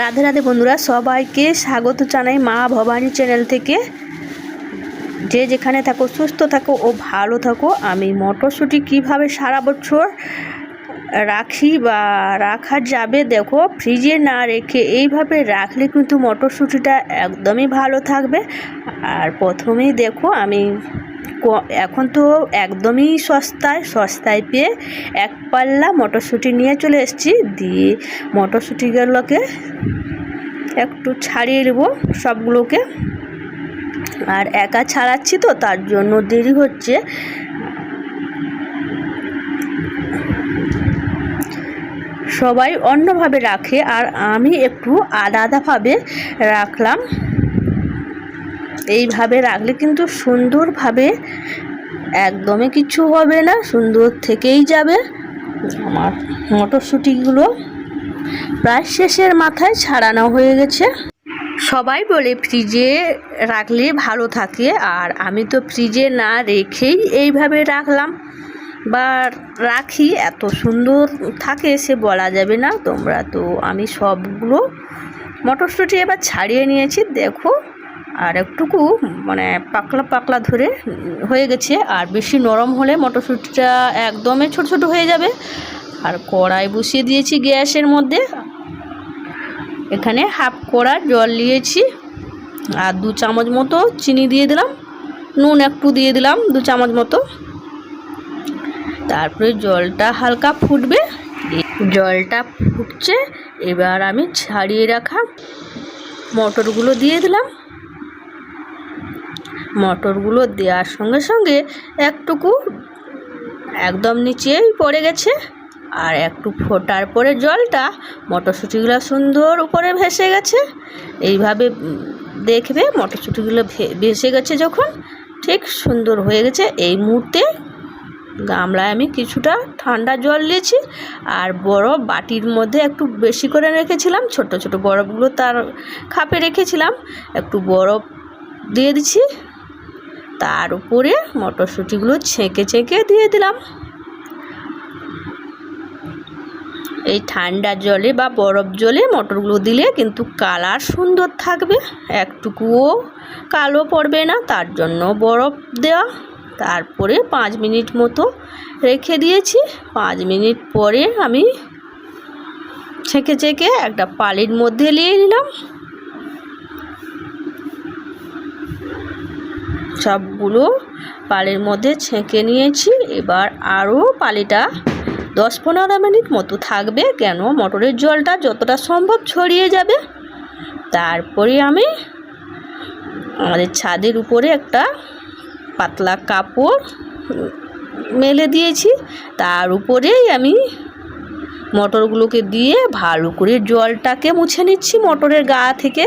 রাধে রাধে বন্ধুরা, সবাইকে স্বাগত জানাই মা ভবানী চ্যানেল থেকে। যে যেখানে থাকো, সুস্থ থাকো ও ভালো থাকো। আমি মটরশুঁটি কীভাবে সারা বছর রাখি বা রাখা যাবে দেখো, ফ্রিজে না রেখে এইভাবে রাখলে কিন্তু মটরশুঁটিটা একদমই ভালো থাকবে। আর প্রথমেই দেখো, আমি এখন তো একদমই সস্তায় সস্তায় পেয়ে এক পাল্লা মটরশুঁটি নিয়ে চলে এসেছি। দিয়ে মটরশুঁটিগুলোকে একটু ছাড়িয়ে নেব সবগুলোকে। আর একা ছাড়াচ্ছি তো, তার জন্য দেরি হচ্ছে। সবাই অন্যভাবে রাখে, আর আমি একটু আলাদাভাবে রাখলাম। এইভাবে রাখলে কিন্তু সুন্দরভাবে একদমই কিছু হবে না, সুন্দর থেকেই যাবে। আমার মটরশুঁটিগুলো প্রায় শেষের মাথায় ছাড়ানো হয়ে গেছে। সবাই বলে ফ্রিজে রাখলে ভালো থাকে, আর আমি তো ফ্রিজে না রেখেই এইভাবে রাখলাম। বা রাখি, এত সুন্দর থাকে সে বলা যাবে না। তোমরা তো, আমি সবগুলো মটরশুঁটি এবার ছাড়িয়ে নিয়েছি, দেখো। আর একটুকু মানে পাকলা পাকলা ধরে হয়ে গেছে। আর বেশি নরম হলে মটরশুঁটিটা একদমই ছোট ছোট হয়ে যাবে। আর কড়াই বসিয়ে দিয়েছি গ্যাসের মধ্যে। এখানে হাফ কড়া জল নিয়েছি। আর দু চামচ মতো চিনি দিয়ে দিলাম। নুন একটু দিয়ে দিলাম দু চামচ মতো। তারপরে জলটা হালকা ফুটবে। জলটা ফুটছে। এবার আমি ছাড়িয়ে রাখা মটরগুলো দিয়ে দিলাম। মটরগুলো দেওয়ার সঙ্গে সঙ্গে একটুকু একদম নিচেই পড়ে গেছে। আর একটু ফোটার পরে জলটা মটরশুঁটিগুলো সুন্দর উপরে ভেসে গেছে। এইভাবে দেখবে মটরশুঁটিগুলো ভেসে গেছে যখন, ঠিক সুন্দর হয়ে গেছে। এই মুহূর্তে গামলায় আমি কিছুটা ঠান্ডা জল নিয়েছি আর বরফ বাটির মধ্যে একটু বেশি করে রেখেছিলাম। ছোট ছোট বরফগুলো তার খাপে রেখেছিলাম। একটু বরফ দিয়ে দিচ্ছি। তার উপরে মটরশুঁটিগুলো ছেঁকে ছেঁকে দিয়ে দিলাম। এই ঠান্ডা জলে বা বরফ জলে মটরগুলো দিলে কিন্তু কালার সুন্দর থাকবে। একটুকুও কালো পড়বে না, তার জন্য বরফ দেওয়া তারপরে পাঁচ মিনিট মতো রেখে দিয়েছি। পাঁচ মিনিট পরে আমি ছেঁকে ছেঁকে একটা পালির মধ্যে নিয়ে নিলাম। সবগুলো পালের মধ্যে ছেঁকে নিয়েছি। এবার আরও পালিটা দশ পনেরো মিনিট মতো থাকবে কেন মটরের জলটা যতটা সম্ভব ছড়িয়ে যাবে। তারপরে আমি আমাদের ছাদের উপরে একটা পাতলা কাপড় মেলে দিয়েছি। তার উপরেই আমি মটরগুলোকে দিয়ে ভালো করে জলটাকে মুছে নিচ্ছি মটরের গা থেকে।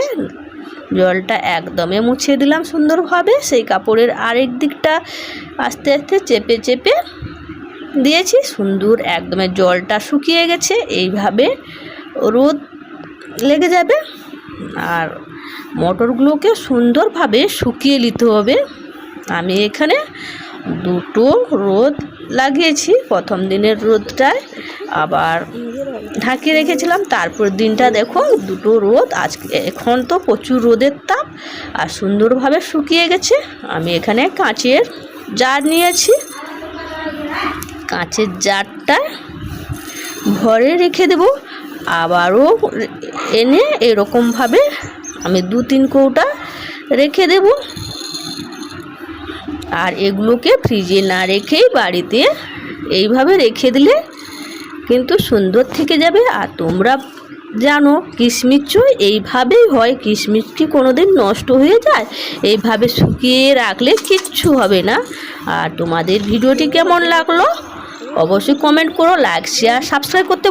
জলটা একদমে মুছে দিলাম সুন্দরভাবে। সেই কাপড়ের আরেক দিকটা আস্তে আস্তে চেপে চেপে দিয়েছি। সুন্দর একদমে জলটা শুকিয়ে গেছে। এইভাবে রোদ লেগে যাবে। আর মটরগুলোকে সুন্দরভাবে শুকিয়ে নিতে হবে। আমি এখানে দুটো রোদ লাগিয়েছি। প্রথম দিনের রোদটায় আবার ঢাকিয়ে রেখেছিলাম। তারপর দিনটা দেখো, দুটো রোদ। আজকে এখন তো প্রচুর রোদের তাপ আর সুন্দরভাবে শুকিয়ে গেছে। আমি এখানে কাঁচের জার নিয়েছি। কাঁচের জারটা ভরে রেখে দেব। আবারও এনে এরকমভাবে আমি দু তিন কৌটা রেখে দেব। আর এগুলোকে ফ্রিজে না রেখেই বাড়িতে এইভাবে রেখে দিলে কিন্তু সুন্দর থেকে যাবে। আর তোমরা জানো কিশমিচ এইভাবেই হয়। কিশমিচটি কোনো দিন নষ্ট হয়ে যায়? এইভাবে শুকিয়ে রাখলে কিচ্ছু হবে না। আর তোমাদের ভিডিওটি কেমন লাগল? অবশ্যই কমেন্ট করো লাইক শেয়ার সাবস্ক্রাইব করতে